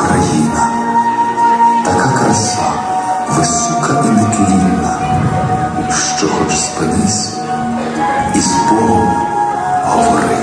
Україна, така краса висока і нетлінна, що хоч спинись і з Богом говори.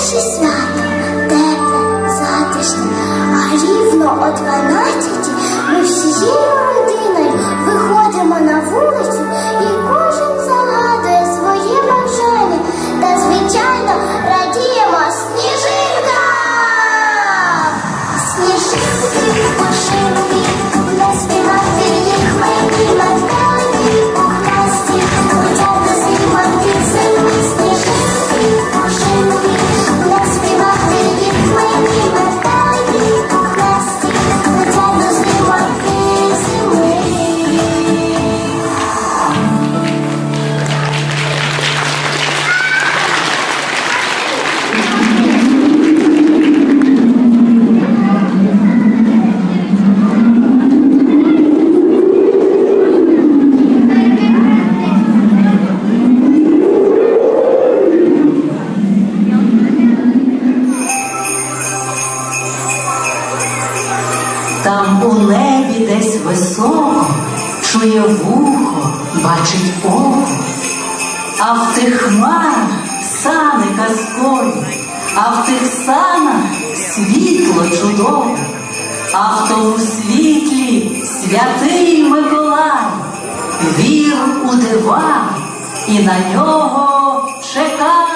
наші свята. а в тих санах світло чудове, а в тому світлі святий Миколай, вір у дива і на нього чекав.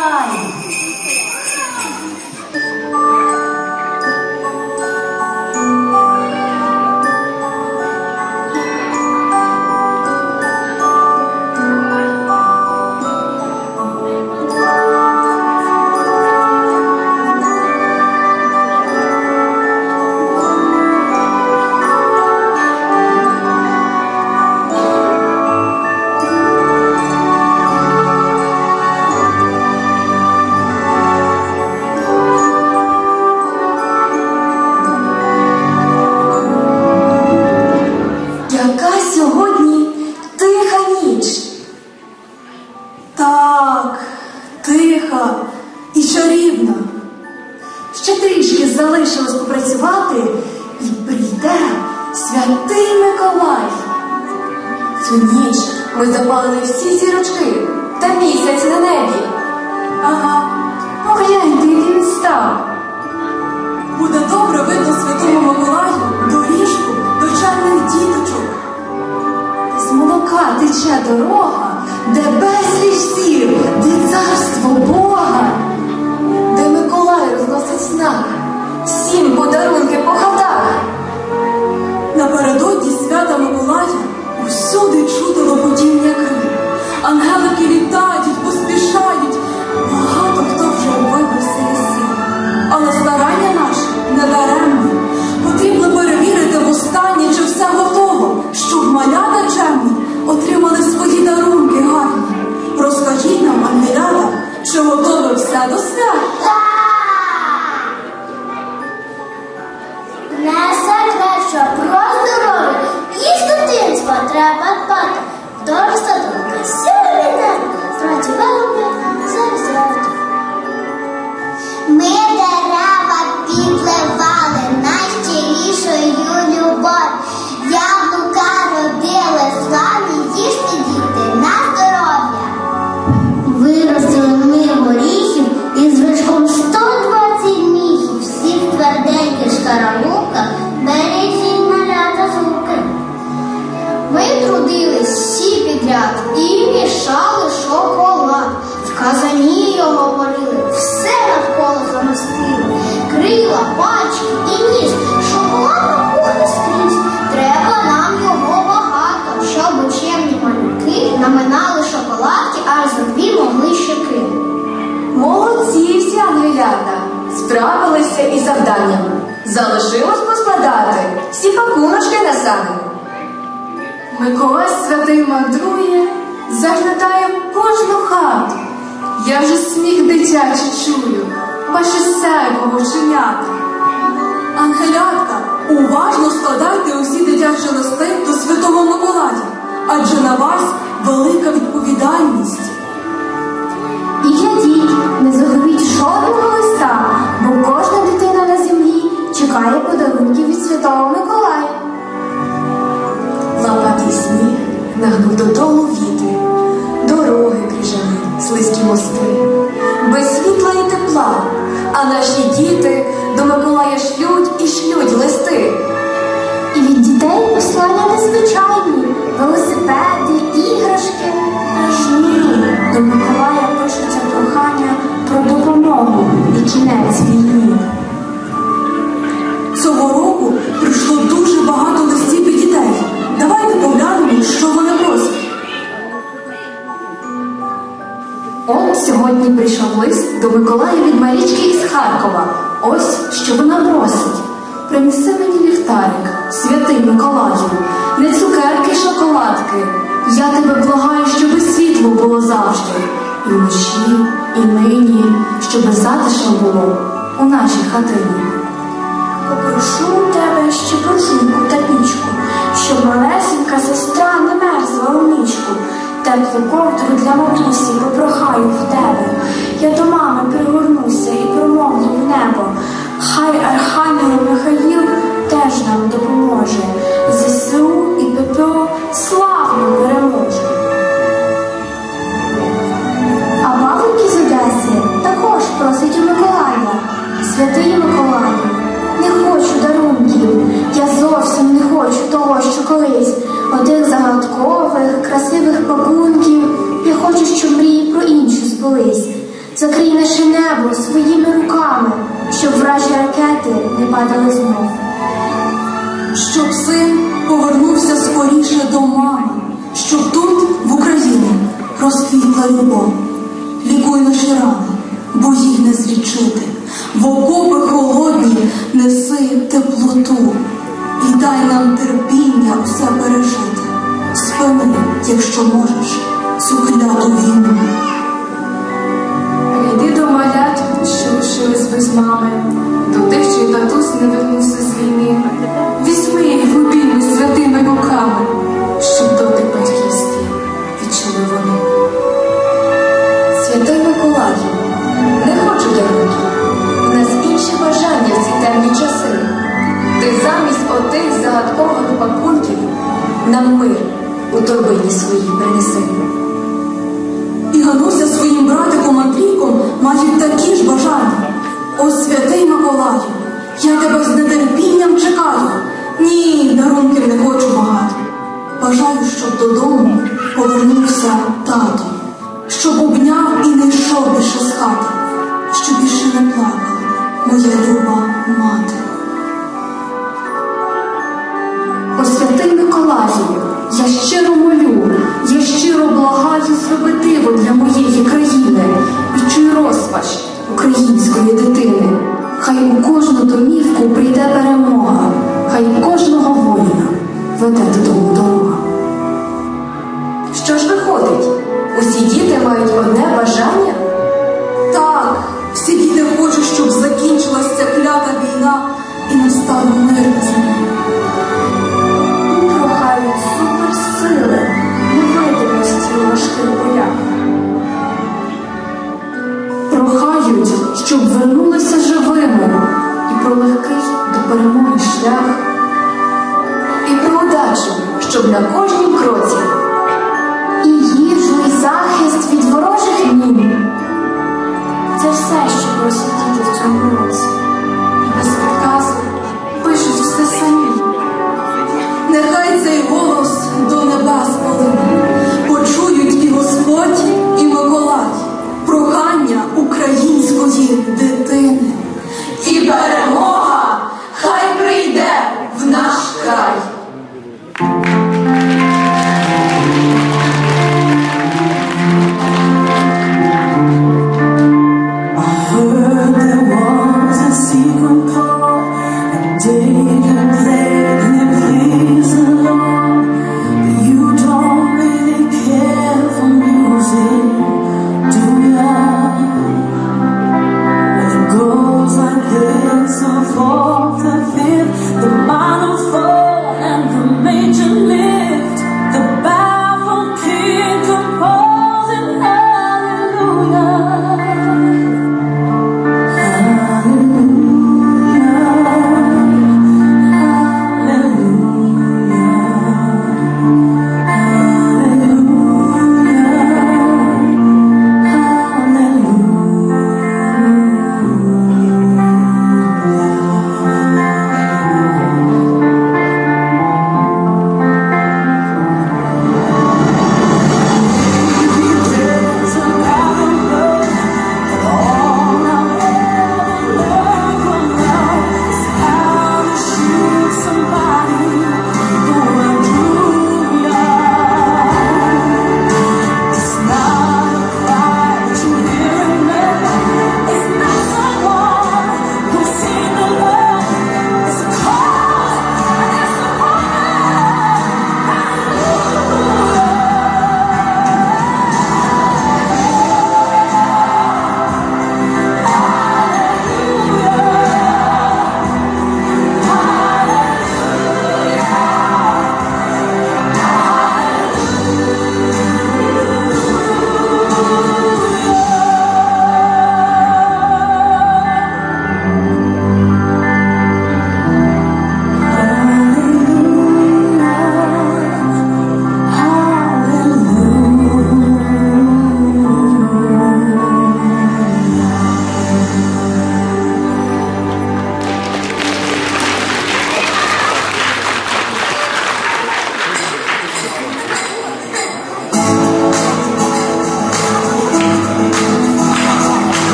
Справилися із завданням. Залишилось поскладати всі пакуночки на сани. Миколай святий мандрує, заглядає кожну хату. Я вже сміх дитячий чую, ваше сяйво вовченята. Ангелятка, уважно складайте усі дитячі листи до Святого Миколая, адже на вас велика відповідальність. І глядіть, не загубіть жодного листа, кожна дитина на землі чекає подарунків від Святого Миколая. Лапатий сніг нагнув додолу віти, дороги крижані, слизькі мости, без світла і тепла, а наші діти до Миколая шлють і шлють листи. І від дітей послання незвичайні, велосипеди, іграшки. Аж до Миколая пишуться прохання про допомогу кінець війні. Цього року прийшло дуже багато листів від дітей. Давайте поглянемо, що вони просять. От сьогодні прийшов лист до Миколая від Марічки із Харкова. Ось що вона просить. Принеси мені ліхтарик, святий Миколаю, не цукерки, шоколадки. Я тебе благаю, щоби затишно було у нашій хатині. Попрошу тебе ще буржуйку та пічку, щоб малесенька сестра не мерзла у нічку. Теплу ковдру для матусі попрохаю в тебе. Я до мами пригорнуся і промовлю в небо. Хай Архангел Михаїл теж нам допоможе. ЗСУ і ППО славно переможе. років не хочу багато. Бажаю, щоб додому повернувся тато, щоб обняв і не йшов більше з хати, щоб більше не плакала моя люба мати. advogado do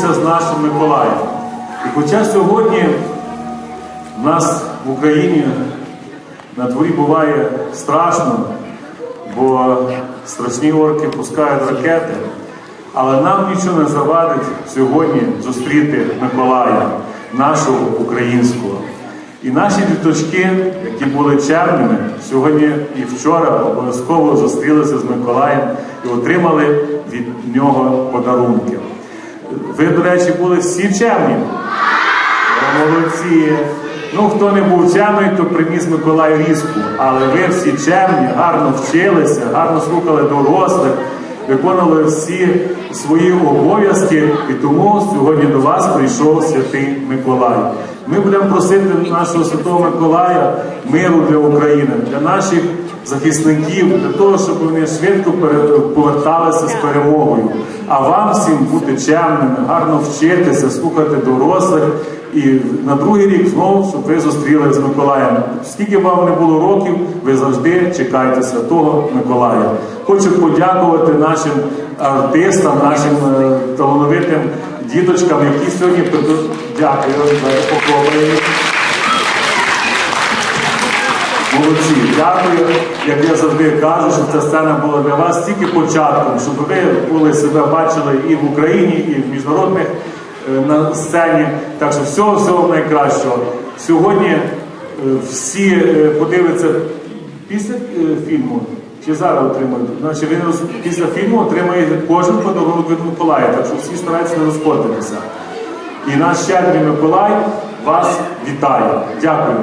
зустрітися з нашим Миколаєм. І хоча сьогодні в нас в Україні на дворі буває страшно, бо страшні орки пускають ракети, але нам нічого не завадить сьогодні зустріти Миколая, нашого українського. І наші діточки, які були червними, сьогодні і вчора обов'язково зустрілися з Миколаєм і отримали від нього подарунки. Ви, до речі, були всі чемні? Молодці. Ну, хто не був чемний, то приніс Миколай різку. Але ви всі чемні, гарно вчилися, гарно слухали дорослих, виконували всі свої обов'язки, і тому сьогодні до вас прийшов святий Миколай. Ми будемо просити нашого святого Миколая миру для України, для наших захисників, для того, щоб вони швидко поверталися з перемогою. А вам всім бути чемними, гарно вчитися, слухати дорослих. І на другий рік знову, щоб ви зустріли з Миколаєм. Скільки б вам не було років, ви завжди чекайте святого Миколая. Хочу подякувати нашим артистам, нашим е, талановитим діточкам, які сьогодні Дякую, давайте попробуємо. Молодці, дякую. Як я завжди кажу, щоб ця сцена була для вас тільки початком, щоб ви були себе бачили і в Україні, і в міжнародних е, на сцені. Так що всього всього найкращого. Сьогодні е, всі е, подивляться після фільму. Чи зараз отримають? Значить, він роз- після фільму отримає кожен подарунок від Миколая, так що всі стараються не розходитися. І наш щедрий Миколай вас вітає. Дякую.